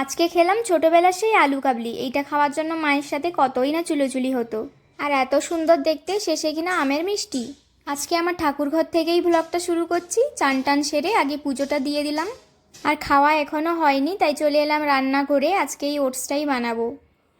আজকে খেলাম ছোটবেলার সেই আলু কাবলি। এইটা খাওয়ার জন্য মায়ের সাথে কতই না চুলোচুলি হতো। আর এত সুন্দর দেখতে, শেষে কিনা আমের মিষ্টি। আজকে আমার ঠাকুর ঘর থেকেই ব্লগটা শুরু করছি। চান টান সেরে আগে পুজোটা দিয়ে দিলাম। আর খাওয়া এখনও হয়নি, তাই চলে এলাম রান্না করে আজকে এই ওটসটাই বানাবো।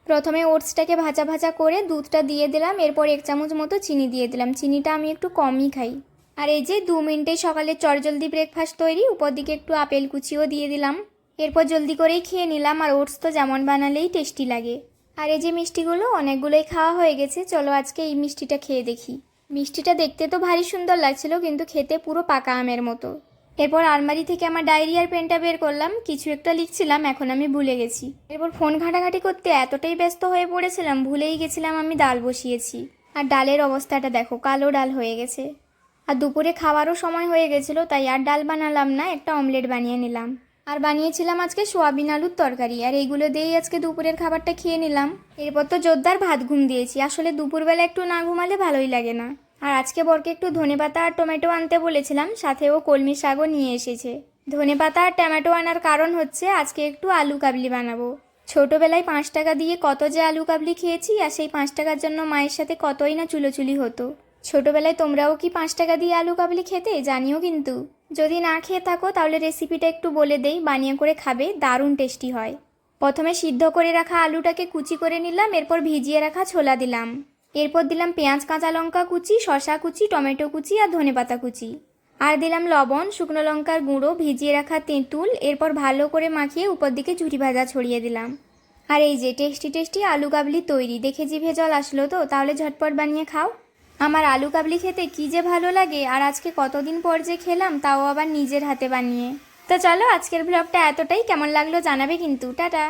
প্রথমে ওটসটাকে ভাজা ভাজা করে দুধটা দিয়ে দিলাম। এরপর এক চামচ মতো চিনি দিয়ে দিলাম। চিনিটা আমি একটু কমই খাই। আর এই যে দু মিনিটেই সকালে চটজলদি ব্রেকফাস্ট তৈরি, উপর দিকে একটু আপেল কুচিও দিয়ে দিলাম। এরপর জলদি করেই খেয়ে নিলাম আর ওটস তো যেমন বানালেই টেস্টি লাগে। আর এই যে মিষ্টিগুলো, অনেকগুলোই খাওয়া হয়ে গেছে, চলো আজকে এই মিষ্টিটা খেয়ে দেখি। মিষ্টিটা দেখতে তো ভারী সুন্দর লাগছিল, কিন্তু খেতে পুরো পাকা আমের মতো। এরপর আলমারি থেকে আমার ডায়েরি আর পেনটা বের করলাম, কিছু একটা লিখছিলাম, এখন আমি ভুলে গেছি। এরপর ফোন ঘাটাঘাটি করতে এতটাই ব্যস্ত হয়ে পড়েছিলাম, ভুলেই গেছিলাম আমি ডাল বসিয়েছি। আর ডালের অবস্থাটা দেখো, কালো ডাল হয়ে গেছে। আর দুপুরে খাওয়ারও সময় হয়ে গেছিল, তাই আর ডাল বানালাম না, একটা অমলেট বানিয়ে নিলাম। আর বানিয়েছিলাম আজকে সোয়াবিন আলুর তরকারি, আর এইগুলো দিয়েই আজকে দুপুরের খাবারটা খেয়ে নিলাম। এরপর তো জোরদার ভাত ঘুম দিয়েছি, আসলে দুপুরবেলা একটু না ঘুমালে ভালোই লাগে না। আর আজকে বরকে একটু ধনেপাতা আর টমেটো আনতে বলেছিলাম, সাথে ও কলমি শাকও নিয়ে এসেছে। ধনেপাতা আর টমেটো আনার কারণ হচ্ছে আজকে একটু আলু কাবলি বানাবো। ছোটোবেলায় পাঁচ টাকা দিয়ে কত যে আলু কাবলি খেয়েছি, আর সেই পাঁচ টাকার জন্য মায়ের সাথে কতই না চুলোচুলি হতো। ছোটবেলায় তোমরাও কি পাঁচ টাকা দিয়ে আলু কাবলি খেতে? জানিও কিন্তু। যদি না খেয়ে থাকো, তাহলে রেসিপিটা একটু বলে দেই, বানিয়ে করে খাবে, দারুণ টেস্টি হয়। প্রথমে সিদ্ধ করে রাখা আলুটাকে কুচি করে নিলাম, এরপর ভিজিয়ে রাখা ছোলা দিলাম। এরপর দিলাম পেঁয়াজ, কাঁচা লঙ্কা কুচি, শসা কুচি, টমেটো কুচি আর ধনেপাতা কুচি। আর দিলাম লবণ, শুকনো লঙ্কার গুঁড়ো, ভিজিয়ে রাখা তেঁতুল, এরপর ভালো করে মাখিয়ে উপর দিকে ঝুরি ভাজা ছড়িয়ে দিলাম। আর এই যে টেস্টি টেস্টি আলু কাবলি তৈরি, দেখে জিভে জল আসলো তো, তাহলে ঝটপট বানিয়ে খাও। আমার আলু কাবলি খেতে কী যে ভালো লাগে আর আজকে কতদিন পর যে খেলাম, তাও আবার নিজের হাতে বানিয়ে। তো চলো আজকের ব্লগটা এতটাই। কেমন লাগল জানাবে কিন্তু। টাটা।